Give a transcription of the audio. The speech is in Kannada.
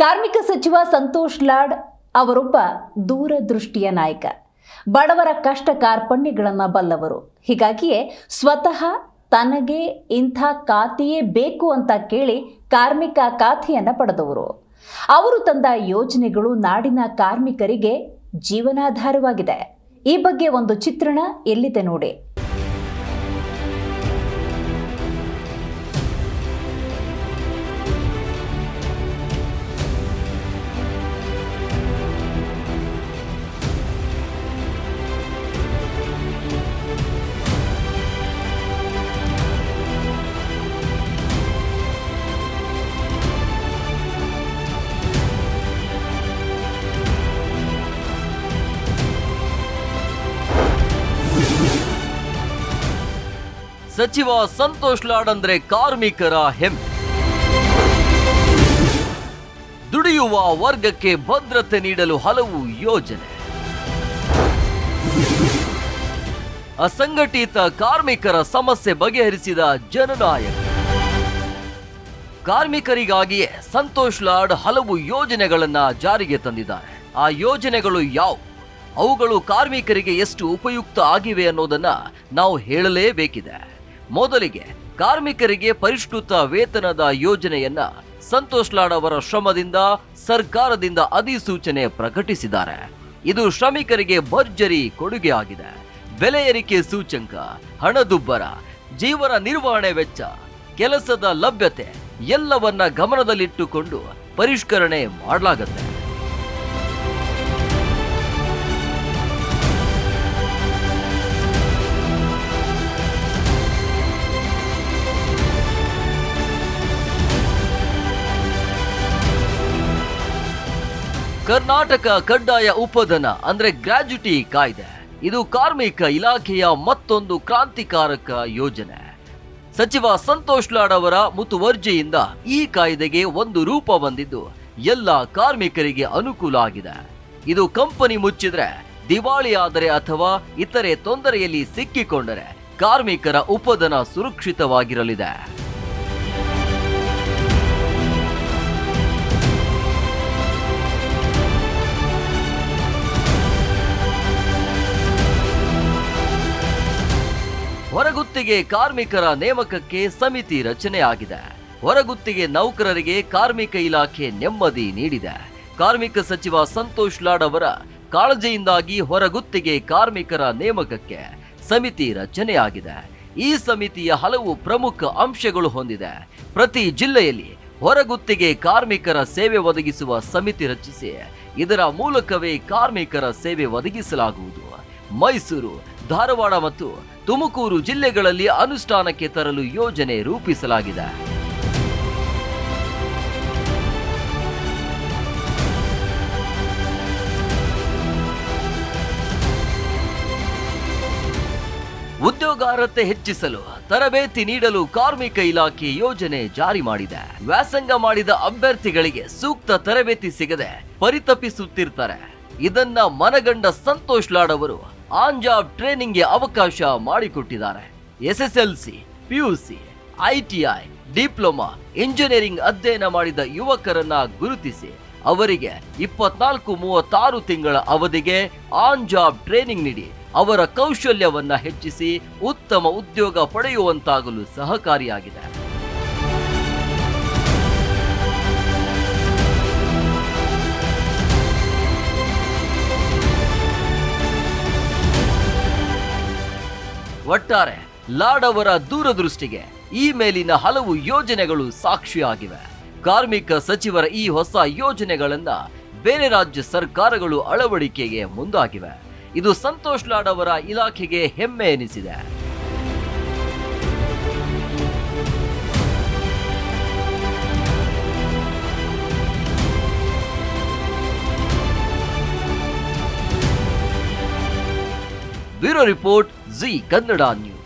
ಕಾರ್ಮಿಕ ಸಚಿವ ಸಂತೋಷ್ ಲಾಡ್ ಅವರೊಬ್ಬ ದೂರದೃಷ್ಟಿಯ ನಾಯಕ. ಬಡವರ ಕಷ್ಟ ಕಾರ್ಪಣ್ಯಗಳನ್ನು ಬಲ್ಲವರು. ಹೀಗಾಗಿಯೇ ಸ್ವತಃ ತನಗೆ ಇಂಥ ಖಾತೆಯೇ ಬೇಕು ಅಂತ ಕೇಳಿ ಕಾರ್ಮಿಕ ಖಾತೆಯನ್ನು ಪಡೆದವರು. ಅವರು ತಂದ ಯೋಜನೆಗಳು ನಾಡಿನ ಕಾರ್ಮಿಕರಿಗೆ ಜೀವನಾಧಾರವಾಗಿದೆ. ಈ ಬಗ್ಗೆ ಒಂದು ಚಿತ್ರಣ ಎಲ್ಲಿದೆ ನೋಡಿ. ಸಚಿವ ಸಂತೋಷ್ ಲಾಡ್ ಅಂದ್ರೆ ಕಾರ್ಮಿಕರ ಹೆಮ್ಮೆ. ದುಡಿಯುವ ವರ್ಗಕ್ಕೆ ಭದ್ರತೆ ನೀಡಲು ಹಲವು ಯೋಜನೆ. ಅಸಂಘಟಿತ ಕಾರ್ಮಿಕರ ಸಮಸ್ಯೆ ಬಗೆಹರಿಸಿದ ಜನನಾಯಕ. ಕಾರ್ಮಿಕರಿಗಾಗಿಯೇ ಸಂತೋಷ್ ಲಾಡ್ ಹಲವು ಯೋಜನೆಗಳನ್ನ ಜಾರಿಗೆ ತಂದಿದ್ದಾರೆ. ಆ ಯೋಜನೆಗಳು ಯಾವುವು ಅವುಗಳು ಕಾರ್ಮಿಕರಿಗೆ ಎಷ್ಟು ಉಪಯುಕ್ತ ಆಗಿವೆ ಅನ್ನೋದನ್ನ ನಾವು ಹೇಳಲೇಬೇಕಿದೆ. ಮೊದಲಿಗೆ ಕಾರ್ಮಿಕರಿಗೆ ಪರಿಷ್ಕೃತ ವೇತನದ ಯೋಜನೆಯನ್ನ ಸಂತೋಷ್ ಲಾಡ್ ಅವರ ಶ್ರಮದಿಂದ ಸರ್ಕಾರದಿಂದ ಅಧಿಸೂಚನೆ ಪ್ರಕಟಿಸಿದ್ದಾರೆ. ಇದು ಶ್ರಮಿಕರಿಗೆ ಭರ್ಜರಿ ಕೊಡುಗೆ ಆಗಿದೆ. ಬೆಲೆ ಏರಿಕೆ ಸೂಚಂಕ ಹಣದುಬ್ಬರ ಜೀವನ ನಿರ್ವಹಣೆ ವೆಚ್ಚ, ಕೆಲಸದ ಲಭ್ಯತೆ ಎಲ್ಲವನ್ನ ಗಮನದಲ್ಲಿಟ್ಟುಕೊಂಡು ಪರಿಷ್ಕರಣೆ ಮಾಡಲಾಗುತ್ತೆ. ಕರ್ನಾಟಕ ಕಡ್ಡಾಯ ಉಪಧನ, ಅಂದ್ರೆ ಗ್ರಾಜ್ಯುಟಿ ಕಾಯ್ದೆ. ಇದು ಕಾರ್ಮಿಕ ಇಲಾಖೆಯ ಮತ್ತೊಂದು ಕ್ರಾಂತಿಕಾರಕ ಯೋಜನೆ. ಸಚಿವ ಸಂತೋಷ್ ಲಾಡ್ ಅವರ ಮುತುವರ್ಜಿಯಿಂದ ಈ ಕಾಯ್ದೆಗೆ ಒಂದು ರೂಪ ಬಂದಿದ್ದು, ಎಲ್ಲ ಕಾರ್ಮಿಕರಿಗೆ ಅನುಕೂಲ ಆಗಿದೆ. ಇದು ಕಂಪನಿ ಮುಚ್ಚಿದ್ರೆ, ದಿವಾಳಿ ಆದರೆ ಅಥವಾ ಇತರೆ ತೊಂದರೆಯಲ್ಲಿ ಸಿಕ್ಕಿಕೊಂಡರೆ, ಕಾರ್ಮಿಕರ ಉಪಧನ ಸುರಕ್ಷಿತವಾಗಿರಲಿದೆ. ಹೊರಗುತ್ತಿಗೆ ಕಾರ್ಮಿಕರ ನೇಮಕಕ್ಕೆ ಸಮಿತಿ ರಚನೆ ಆಗಿದೆ ಹೊರಗುತ್ತಿಗೆ ನೌಕರರಿಗೆ ಕಾರ್ಮಿಕ ಇಲಾಖೆ ನೆಮ್ಮದಿ ನೀಡಿದೆ. ಕಾರ್ಮಿಕ ಸಚಿವ ಸಂತೋಷ್ ಲಾಡ್ ಅವರ ಕಾಳಜಿಯಿಂದಾಗಿ ಹೊರಗುತ್ತಿಗೆ ಕಾರ್ಮಿಕರ ನೇಮಕಕ್ಕೆ ಸಮಿತಿ ರಚನೆಯಾಗಿದೆ. ಈ ಸಮಿತಿಯ ಹಲವು ಪ್ರಮುಖ ಅಂಶಗಳು ಹೊಂದಿದೆ. ಪ್ರತಿ ಜಿಲ್ಲೆಯಲ್ಲಿ ಹೊರಗುತ್ತಿಗೆ ಕಾರ್ಮಿಕರ ಸೇವೆ ಒದಗಿಸುವ ಸಮಿತಿ ರಚಿಸಿ, ಇದರ ಮೂಲಕವೇ ಕಾರ್ಮಿಕರ ಸೇವೆ ಒದಗಿಸಲಾಗುವುದು. ಮೈಸೂರು ಧಾರವಾಡ ಮತ್ತು ತುಮಕೂರು ಜಿಲ್ಲೆಗಳಲ್ಲಿ ಅನುಷ್ಠಾನಕ್ಕೆ ತರಲು ಯೋಜನೆ ರೂಪಿಸಲಾಗಿದೆ. ಉದ್ಯೋಗಾರ್ಹತೆ ಹೆಚ್ಚಿಸಲು ತರಬೇತಿ ನೀಡಲು ಕಾರ್ಮಿಕ ಇಲಾಖೆ ಯೋಜನೆ ಜಾರಿ ಮಾಡಿದೆ. ವ್ಯಾಸಂಗ ಮಾಡಿದ ಅಭ್ಯರ್ಥಿಗಳಿಗೆ ಸೂಕ್ತ ತರಬೇತಿ ಸಿಗದೆ ಪರಿತಪಿಸುತ್ತಿರ್ತಾರೆ. ಇದನ್ನ ಮನಗಂಡ ಸಂತೋಷ್ ಲಾಡ್ ಅವರು ಆನ್ ಜಾಬ್ ಟ್ರೈನಿಂಗ್ಗೆ ಅವಕಾಶ ಮಾಡಿಕೊಟ್ಟಿದ್ದಾರೆ. S S L C PUC ITI diploma, engineering ಅಧ್ಯಯನ ಮಾಡಿದ ಯುವಕರನ್ನ ಗುರುತಿಸಿ ಅವರಿಗೆ ಇಪ್ಪತ್ನಾಲ್ಕು ಮೂವತ್ತಾರು ತಿಂಗಳ ಅವಧಿಗೆ ಆನ್ ಜಾಬ್ ಟ್ರೈನಿಂಗ್ ನೀಡಿ ಅವರ ಕೌಶಲ್ಯವನ್ನ ಹೆಚ್ಚಿಸಿ ಉತ್ತಮ ಉದ್ಯೋಗ ಪಡೆಯುವಂತಾಗಲು ಸಹಕಾರಿಯಾಗಿದೆ. ಒಟ್ಟಾರೆ ಲಾಡ್ ಅವರ ದೂರದೃಷ್ಟಿಗೆ ಈ ಮೇಲಿನ ಹಲವು ಯೋಜನೆಗಳು ಸಾಕ್ಷಿಯಾಗಿವೆ. ಕಾರ್ಮಿಕ ಸಚಿವರ ಈ ಹೊಸ ಯೋಜನೆಗಳನ್ನ ಬೇರೆ ರಾಜ್ಯ ಸರ್ಕಾರಗಳು ಅಳವಡಿಕೆಗೆ ಮುಂದಾಗಿವೆ. ಇದು ಸಂತೋಷ್ ಲಾಡ್ ಅವರ ಇಲಾಖೆಗೆ ಹೆಮ್ಮೆ ಎನಿಸಿದೆ. Bureau report Zee Kannada news.